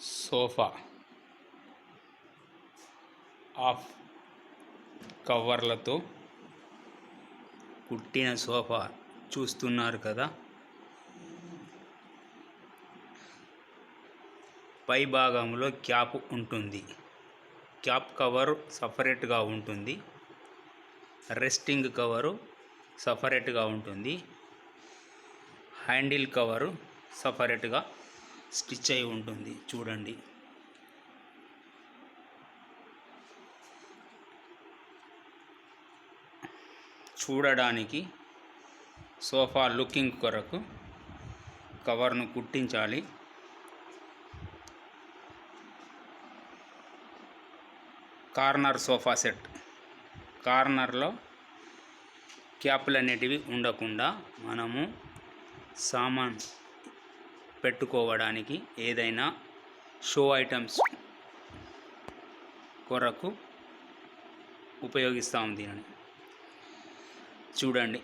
Sofa of కవర్లతో కుట్టిన sofa చూస్తున్నారు కదా. పై భాగంలో క్యాప్ ఉంటుంది. క్యాప్ కవర్ సపరేట్గా ఉంటుంది. రెస్టింగ్ కవరు సపరేట్గా ఉంటుంది. హ్యాండిల్ కవరు సపరేట్గా స్టిచ్ అయి ఉంటుంది. చూడండి. చూడడానికి సోఫా లుకింగ్ కొరకు కవర్ను కుట్టించాలి. Corner sofa set. కార్నర్లో క్యాప్లు అనేటివి ఉండకుండా మనము సామాన్ పెట్టుకోవడానికి ఏదైనా షో ఐటమ్స్ కొరకు ఉపయోగిస్తాం దీనిని. చూడండి.